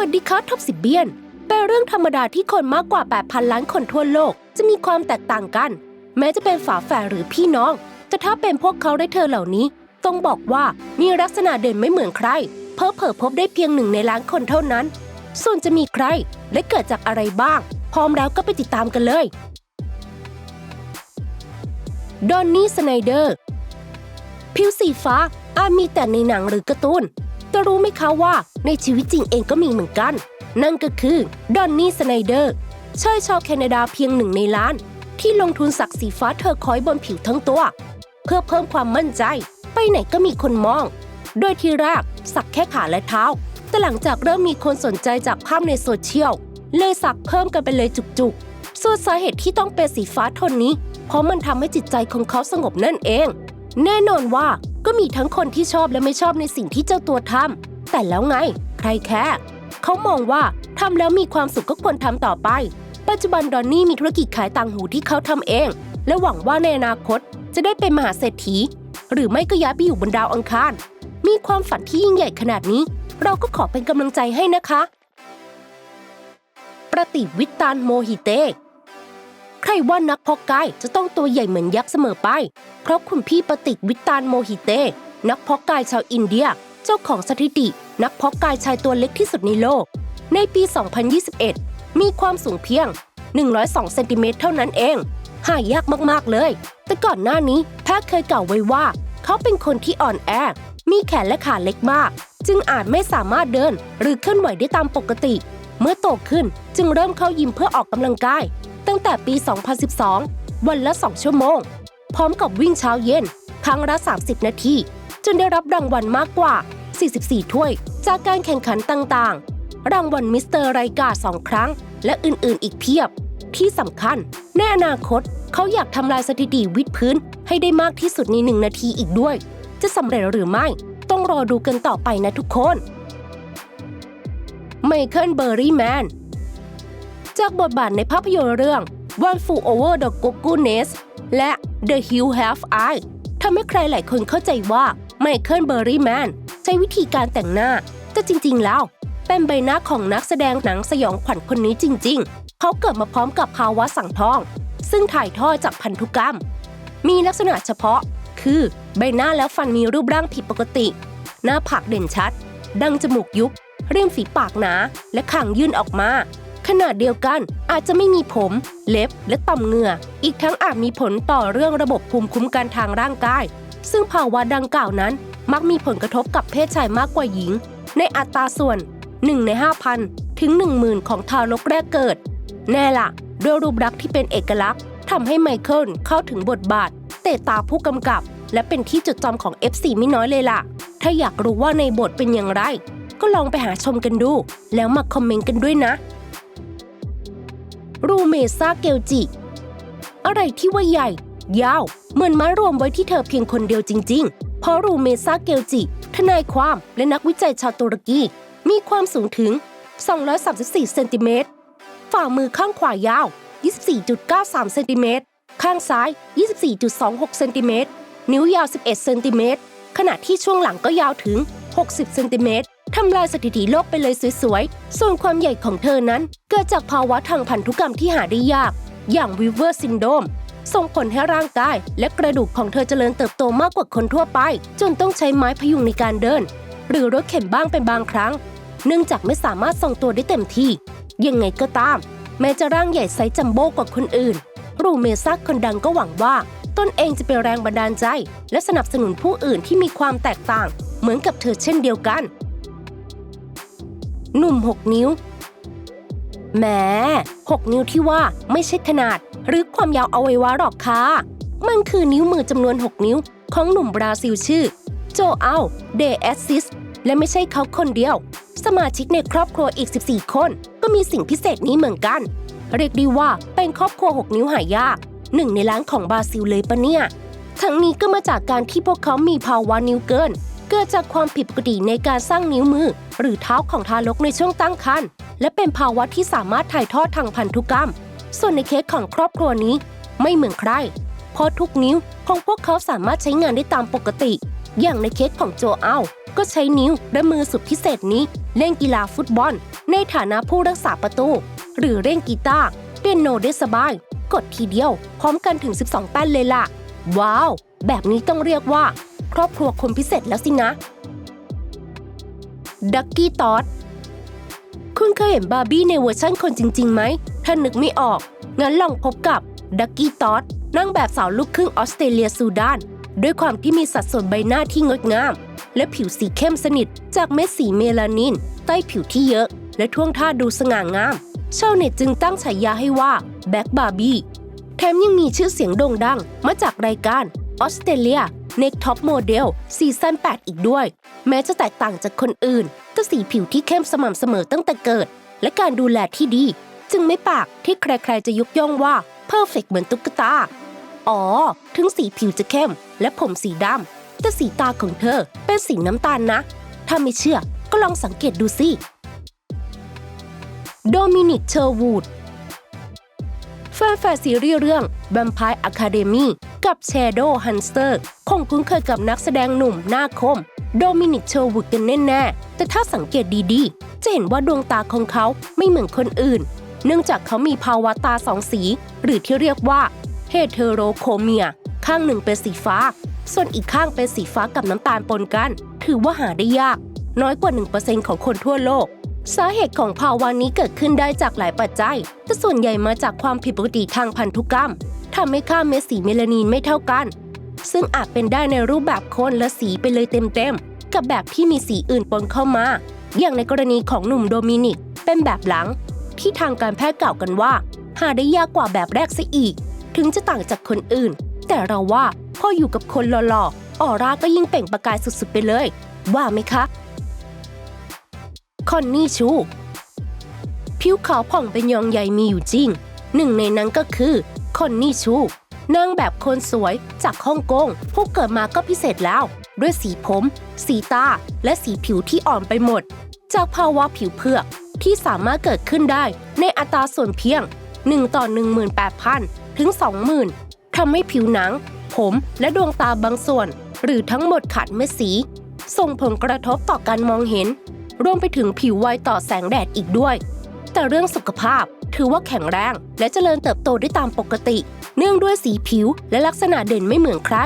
วัสดีครับท็อปสิบเบียน เป็นเรื่องธรรมดาที่คนมากกว่า 8,000 ล้านคนทั่วโลก จะมีความแตกต่างกัน แม้จะเป็นฝาแฝดหรือพี่น้อง แต่ถ้าเป็นพวกเขาได้เธอเหล่านี้ ต้องบอกว่ามีลักษณะเด่นไม่เหมือนใคร เพอเผอพบได้เพียงหนึ่งในล้านคนเท่านั้น ส่วนจะมีใครและเกิดจากอะไรบ้าง พร้อมแล้วก็ไปติดตามกันเลยดอนนี่สไนเดอร์ผิวสีฟ้าอาจมีแต่ในหนังหรือการ์ตูน แต่รู้ไหมคะว่าในชีวิตจริงเองก็มีเหมือนกัน นั่นก็คือดอนนี่สไนเดอร์ชายชาวแคนาดาเพียงหนึ่งในล้าน ที่ลงทุนสักสีฟ้าเธอคอยบนผิวทั้งตัว เพื่อเพิ่มความมั่นใจ ไปไหนก็มีคนมอง โดยที่แรกสักแค่ขาและเท้า แต่หลังจากเริ่มมีคนสนใจจากภาพในโซเชียลเลยสักเพิ่มกันไปเลยจุกๆ ส่วนสาเหตุที่ต้องเป็นสีฟ้าทนนี้ เพราะมันทำให้จิตใจของเขาสงบนั่นเอง แน่นอนว่า ก็มีทั้งคนที่ชอบและไม่ชอบในสิ่งที่เจ้าตัวทำแต่แล้วไง ใครแค่เขามองว่าทำแล้วมีความสุขก็ควรทำต่อไป ปัจจุบันดอนนี่มีธุรกิจขายต่างหูที่เขาทำเอง และหวังว่าในอนาคตจะได้เป็นมหาเศรษฐี หรือไม่ก็ย้ายไปอยู่บนดาวอังคาร มีความฝันที่ยิ่งใหญ่ขนาดนี้ เราก็ขอเป็นกำลังใจให้นะคะ ประติวิตานโมหิเต ใครว่านักเพอกกายจะต้องตัวใหญ่เหมือนยักษ์เสมอไป เพราะคุณพี่ปฏิกวิตานโมหิเต นักเพอกกายชาวอินเดีย เจ้าของสถิติ นักเพอกกายชายตัวเล็กที่สุดในโลก ในปี 2021 มีความสูงเพียง 102 เซนติเมตรเท่านั้นเอง หายากมากๆเลย แต่ก่อนหน้านี้แพทย์เคยกล่าวไว้ว่า เขาเป็นคนที่อ่อนแอ มีแขนและขาเล็กมาก จึงอาจไม่สามารถเดิน หรือเคลื่อนไหวได้ตามปกติ เมื่อโตขึ้นจึงเริ่มเข้ายิมเพื่อออกกำลังกาย ตั้งแต่ปี 2012 วันละ 2 ชั่วโมง พร้อมกับวิ่งเช้าเย็น ครั้งละ 30 นาที จนได้รับรางวัลมากกว่า 44 ถ้วย จากการแข่งขันต่างๆ รางวัลมิสเตอร์ไรกาสองครั้ง และอื่นๆ อีกเพียบ ที่สำคัญ ในอนาคตเขาอยากทำลายสถิติวิดพื้นให้ได้มากที่สุดในหนึ่งนาทีอีกด้วย จะสำเร็จหรือไม่ ต้องรอดูกันต่อไปนะทุกคนไมเคิลเบอร์รี่แมน จากบทบาทในภาพยนตร์เรื่อง One Flew Over the Cuckoo Nest และ The Hill Have Eye ทำให้ใครหลายคนเข้าใจว่าไมเคิลเบอร์รี่แมนใช้วิธีการแต่งหน้า แต่จริงๆแล้ว เป็นใบหน้าของนักแสดงหนังสยองขวัญคนนี้จริง ๆ เขาเกิดมาพร้อมกับภาวะสั่งทอง ซึ่งถ่ายทอดจากพันธุกรรม มีลักษณะเฉพาะ คือใบหน้าและฟันมีรูปร่างผิดปกติ หน้าผากเด่นชัด ดังจมูกยุบริมฝีปากหนา และคางยื่นออกมา ขนาดเดียวกันอาจจะไม่มีผม เล็บและต่อมเหงื่อ อีกทั้งอาจมีผลต่อเรื่องระบบภูมิคุ้มกันทางร่างกาย ซึ่งภาวะดังกล่าวนั้น มักมีผลกระทบกับเพศชายมากกว่าหญิง ในอัตราส่วน 1 ใน 5,000 ถึง 10,000 ของทารกแรกเกิด แน่ละด้วยรูปลักษณ์ที่เป็นเอกลักษณ์ทำให้ไมเคิลเข้าถึงบทบาท เตะตาผู้กำกับ และเป็นที่จดจำของ FC ไม่น้อยเลยล่ะ ถ้าอยากรู้ว่าในบทเป็นอย่างไร ก็ลองไปหาชมกันดู แล้วมาคอมเมนต์กันด้วยนะ รูเมซาเกลจิ อะไรที่ว่าใหญ่ ยาว เหมือนมารวมไว้ที่เธอเพียงคนเดียวจริง ๆ เพราะรูเมซาเกลจิ ทนายความและนักวิจัยชาวตุรกี มีความสูงถึง 234 เซนติเมตร ฝ่ามือข้างขวายาว 24.93 เซนติเมตร ข้างซ้าย 24.26 เซนติเมตร นิ้วยาว 11 เซนติเมตร ขณะที่ช่วงหลังก็ยาวถึง 60 เซนติเมตร ทำลายสถิติโลกไปเลยสวยๆ ส่วนความใหญ่ของเธอนั้นเกิดจากภาวะทางพันธุกรรมที่หาได้ยาก อย่างวิเวอร์ซินโดมส่งผลให้ร่างกายและกระดูกของเธอเจริญเติบโตมากกว่าคนทั่วไป จนต้องใช้ไม้พยุงในการเดิน หรือรถเข็นบ้างเป็นบางครั้ง เนื่องจากไม่สามารถทรงตัวได้เต็มที่ ยังไงก็ตาม แม้จะร่างใหญ่ไซส์จัมโบ้กว่าคนอื่นรูเมซักคนดังก็หวังว่า ตนเองจะเป็นแรงบันดาลใจ และสนับสนุนผู้อื่นที่มีความแตกต่าง เหมือนกับเธอเช่นเดียวกัน หนุ่ม 6 นิ้วแหม6 นิ้วที่ว่าไม่ใช่ขนาด หรือความยาวอวัยวะหรอกค่ะมันคือนิ้วมือจำนวน 6 นิ้ว ของหนุ่มบราซิลชื่อ โจเอัลเดแอสซิส และไม่ใช่เขาคนเดียว สมาชิกในครอบครัวอีก 14 คน ก็มีสิ่งพิเศษนี้เหมือนกัน เรียกได้ว่าเป็นครอบครัว 6 นิ้วหายากหนึ่งในล้านของบราซิลเลยปะเนี่ย ทั้งนี้ก็มาจากการที่พวกเขามีภาวะนิ้วเกิน เกิดจากความผิดปกติในการสร้างนิ้วมือ หรือเท้าของทารกในช่วงตั้งครรภ์และเป็นภาวะที่สามารถถ่ายทอดทางพันธุกรรม ส่วนในเคสของครอบครัวนี้ ไม่เหมือนใคร เพราะทุกนิ้วของพวกเขาสามารถใช้งานได้ตามปกติ อย่างในเคสของโจเอัลก็ใช้นิ้วและมือสุดพิเศษนี้ เล่นกีฬาฟุตบอล ในฐานะผู้รักษาประตู หรือเล่นกีตาร์เปียโนได้สบาย กดทีเดียว พร้อมกันถึง 12 แป้นเลยล่ะ ว้าว แบบนี้ต้องเรียกว่า ครอบครัวคนพิเศษแล้วสินะ ดักกี้ตอดคุณเคยเห็นบาร์บี้ในเวอร์ชั่นคนจริงๆไหม ถ้านึกไม่ออก งั้นลองพบกับดักกี้ตอดนางแบบสาวลูกครึ่งออสเตรเลียซูดาน ด้วยความที่มีสัดส่วนใบหน้าที่งดงาม และผิวสีเข้มสนิท จากเม็ดสีเมลานิน ใต้ผิวที่เยอะ และท่วงท่าดูสง่างามชาวเน็ตจึงตั้งฉายาให้ว่าแบ็กบาร์บี้แถมยังมีชื่อเสียงโด่งดังมาจากรายการออสเตรเลีย Next Top Model ซีซั่น8 อีกด้วย แม้จะแตกต่างจากคนอื่น ก็สีผิวที่เข้มสม่ำเสมอตั้งแต่เกิด และการดูแลที่ดี จึงไม่ปากที่ใครๆจะยกย่องว่าเพอร์เฟกเหมือนตุ๊กตา อ๋อ ถึงสีผิวจะเข้ม และผมสีดำแต่สีตาของเธอเป็นสีน้ำตาลนะ ถ้าไม่เชื่อก็ลองสังเกตดูสิโดมินิกเชอร์วูดแฟนๆซีรีส์เรื่อง Vampire Academy กับ Shadow Hunter คงคุ้นเคยกับนักแสดงหนุ่มหน้าคม โดมินิกเชอร์วูดกันแน่ๆ แต่ถ้าสังเกตดีๆ จะเห็นว่าดวงตาของเขาไม่เหมือนคนอื่น เนื่องจากเขามีภาวะตาสองสี หรือที่เรียกว่าเฮเทโรโคเมีย ข้างหนึ่งเป็นสีฟ้า ส่วนอีกข้างเป็นสีฟ้ากับน้ำตาลปนกัน ถือว่าหาได้ยาก น้อยกว่า 1%ของคนทั่วโลกสาเหตุของภาวะนี้เกิดขึ้นได้จากหลายปัจจัย แต่ส่วนใหญ่มาจากความผิดปกติทางพันธุกรรมทำให้ค่าเม็ดสีเมลานินไม่เท่ากัน ซึ่งอาจเป็นได้ในรูปแบบโคนและสีไปเลยเต็มๆ กับแบบที่มีสีอื่นปนเข้ามา อย่างในกรณีของหนุ่มโดมินิก เป็นแบบหลัง ที่ทางการแพทย์กล่าวกันว่า หาได้ยากกว่าแบบแรกซะอีก ถึงจะต่างจากคนอื่น แต่เราว่าพออยู่กับคนหล่อๆออร่าก็ยิ่งเปล่งประกายสุดๆไปเลย ว่าไหมคะ คอนนี่ชู ผิวขาวผ่องเป็นยองใหญ่มีอยู่จริง หนึ่งในนั้นก็คือคอนนี่ชู นางแบบคนสวยจากฮ่องกงผู้เกิดมาก็พิเศษแล้ว ด้วยสีผม สีตา และสีผิวที่อ่อนไปหมด จากภาวะผิวเผือกที่สามารถเกิดขึ้นได้ในอัตราส่วนเพียง 1 ต่อ 18,000 ถึง 20,000ทำให้ผิวหนัง ผมและดวงตาบางส่วน หรือทั้งหมดขาดเม็ดสี ส่งผลกระทบต่อการมองเห็น รวมไปถึงผิวไวต่อแสงแดดอีกด้วย แต่เรื่องสุขภาพ ถือว่าแข็งแรง และเจริญเติบโตได้ตามปกติ เนื่องด้วยสีผิวและลักษณะเด่นไม่เหมือนใคร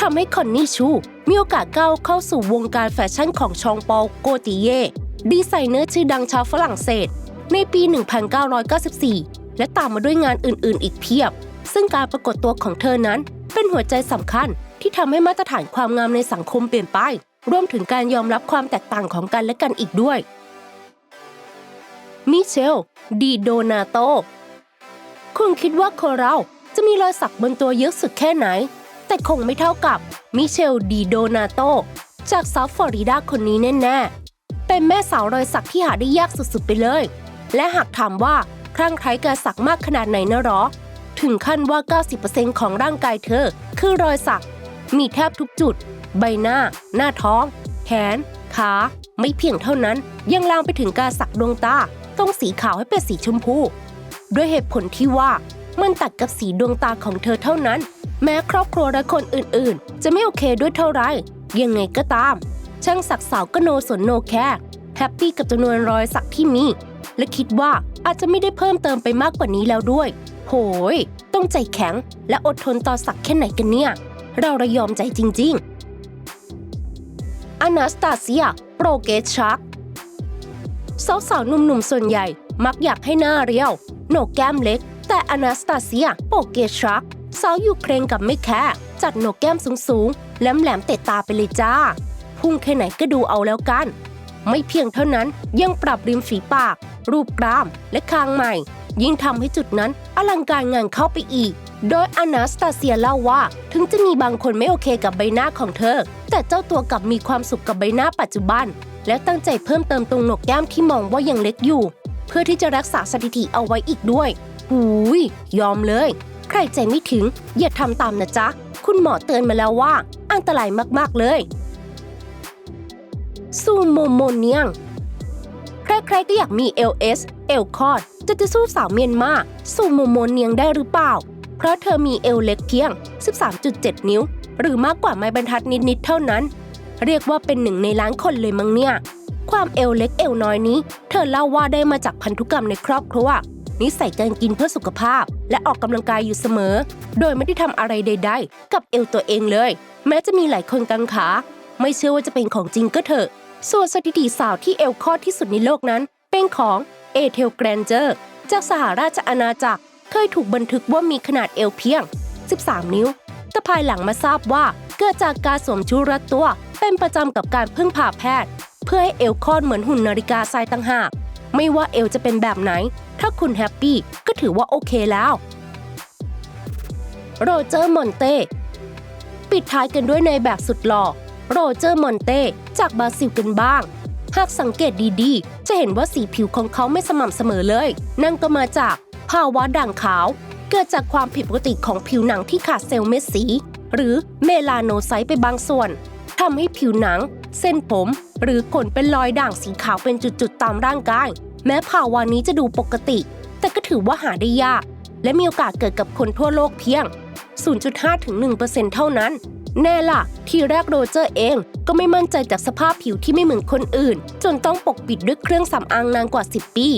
ทำให้คอนนี่ชู มีโอกาสก้าวเข้าสู่วงการแฟชั่นของชองปอลโกติเย่ดีไซเนอร์ชื่อดังชาวฝรั่งเศส ในปี 1994 และตามมาด้วยงานอื่นๆ อีกเพียบ ซึ่งการปรากฏตัวของเธอนั้น เป็นหัวใจสำคัญที่ทำให้มาตรฐานความงามในสังคมเปลี่ยนไป รวมถึงการยอมรับความแตกต่างของกันและกันอีกด้วย มิเชล ดีโดนาโต คุณคิดว่าโคเราจะมีรอยสักบนตัวเยอะสุดแค่ไหน แต่คงไม่เท่ากับมิเชล ดีโดนาโต จากเซาท์ฟลอริดาคนนี้แน่ๆ เป็นแม่สาวรอยสักที่หาได้ยากสุดๆไปเลย และหากถามว่าคลั่งไคล้การสักมากขนาดไหนนะหรอ ถึงขั้นว่า 90%ของร่างกายเธอ คือรอยสัก มีแทบทุกจุด ใบหน้า หน้าท้อง แขน ขา ไม่เพียงเท่านั้น ยังลามไปถึงการสักดวงตา ต้องสีขาวให้เป็นสีชมพู ด้วยเหตุผลที่ว่ามันตัดกับสีดวงตาของเธอเท่านั้น แม้ครอบครัวและคนอื่นๆ จะไม่โอเคด้วยเท่าไร ยังไงก็ตาม ช่างสักสาวก็โนสนโนแคร์แฮปปี้กับจำนวนรอยสักที่มี และคิดว่าอาจจะไม่ได้เพิ่มเติมไปมากกว่านี้แล้วด้วย โหย ต้องใจแข็ง และอดทนต่อสักแค่ไหนกันเนี่ย เราระยอมใจจริงๆอนาสตาเซีย โปรเกตชัก สาวๆหนุ่มๆ ส่วนใหญ่ มักอยากให้หน้าเรียว โหนกแก้มเล็ก แต่อนาสตาเซียโปเกชักสาวอยู่เครนกับไม่แคร์จัดโหนกแก้มสูงๆแหลมๆเตะตาไปเลยจ้า พุ่งแค่ไหนก็ดูเอาแล้วกัน ไม่เพียงเท่านั้นยังปรับริมฝีปาก รูปกรามและคางใหม่ ยิ่งทำให้จุดนั้นอลังการงานเข้าไปอีก โดยอนาสตาเซียเล่าว่า ถึงจะมีบางคนไม่โอเคกับใบหน้าของเธอ แต่เจ้าตัวกลับมีความสุขกับใบหน้าปัจจุบัน และตั้งใจเพิ่มเติมตรงหนกแก้มที่มองว่ายังเล็กอยู่ เพื่อที่จะรักษาสถิติเอาไว้อีกด้วย หูย ยอมเลย ใครใจไม่ถึง อย่าทำตามนะจ๊ะ คุณหมอเตือนมาแล้วว่า อันตรายมากๆเลย ซูโมโมเนียง ใครๆก็อยากมี LS เอลคอดจะจะสู้สาวเมียนมาซูโมโมเนียงได้หรือเปล่า เพราะเธอมีเอวเล็กเพียง 13.7 นิ้ว หรือมากกว่าไม้บรรทัดนิดๆเท่านั้น เรียกว่าเป็นหนึ่งในล้านคนเลยมั้งเนี่ย ความเอวเล็กเอวน้อยนี้ เธอเล่าว่าได้มาจากพันธุกรรมในครอบครัวนิสัยการกินเพื่อสุขภาพ และออกกำลังกายอยู่เสมอ โดยไม่ได้ทำอะไรใด ๆ กับเอวตัวเองเลย แม้จะมีหลายคนกังขา ไม่เชื่อว่าจะเป็นของจริงก็เถอะ ส่วนสถิติสาวที่เอวคลอดที่สุดในโลกนั้น เป็นของเอเทลแกรนเจอร์จากสหราชอาณาจักร เคยถูกบันทึกว่ามีขนาดเอวเพียง 13 นิ้ว แต่ภายหลังมาทราบว่า เกิดจากการสวมชุดรัดตัว เป็นประจำกับการพึ่งพาแพทย์ เพื่อให้เอวคลอดเหมือนหุ่นนาฬิกาทรายต่างหาก ไม่ว่าเอวจะเป็นแบบไหน ถ้าคุณแฮปปี้ก็ถือว่าโอเคแล้ว โรเจอร์มอนเต้ปิดท้ายกันด้วยในแบบสุดหล่อโรเจอร์มอนเต้จากบราซิลกันบ้าง หากสังเกตดีๆ จะเห็นว่าสีผิวของเขาไม่สม่ำเสมอเลย นั่นก็มาจากภาวะด่างขาว เกิดจากความผิดปกติของผิวหนังที่ขาดเซลล์เม็ดสี หรือเมลาโนไซต์ไปบางส่วนทำให้ผิวหนัง เส้นผม หรือขนเป็นรอยด่างสีขาวเป็นจุดๆตามร่างกาย แม้ภาวะนี้จะดูปกติ แต่ก็ถือว่าหาได้ยาก และมีโอกาสเกิดกับคนทั่วโลกเพียง 0.5ถึง1%เท่านั้น แน่ล่ะ ทีแรกโรเจอร์เองก็ไม่มั่นใจจากสภาพผิวที่ไม่เหมือนคนอื่น จนต้องปกปิดด้วยเครื่องสำอางนานกว่า 10 ปี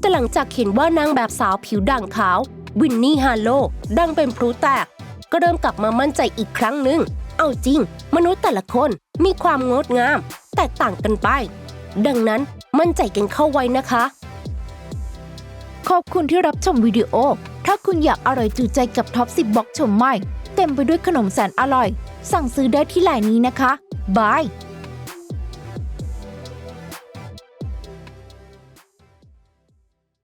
แต่หลังจากเห็นว่านางแบบสาวผิวด่างขาว วินนี่ฮาโลดังเป็นพลุแตก ก็เริ่มกลับมามั่นใจอีกครั้งหนึ่ง เอาจริง มนุษย์แต่ละคนมีความงดงาม แตกต่างกันไป ดังนั้นมั่นใจกันเข้าไว้นะคะ ขอบคุณที่รับชมวิดีโอ ถ้าคุณอยากอร่อยจูใจกับท็อป10บล็อกชมใหม่ เต็มไปด้วยขนมแสนอร่อย สั่งซื้อได้ที่ไลน์นี้นะคะบาย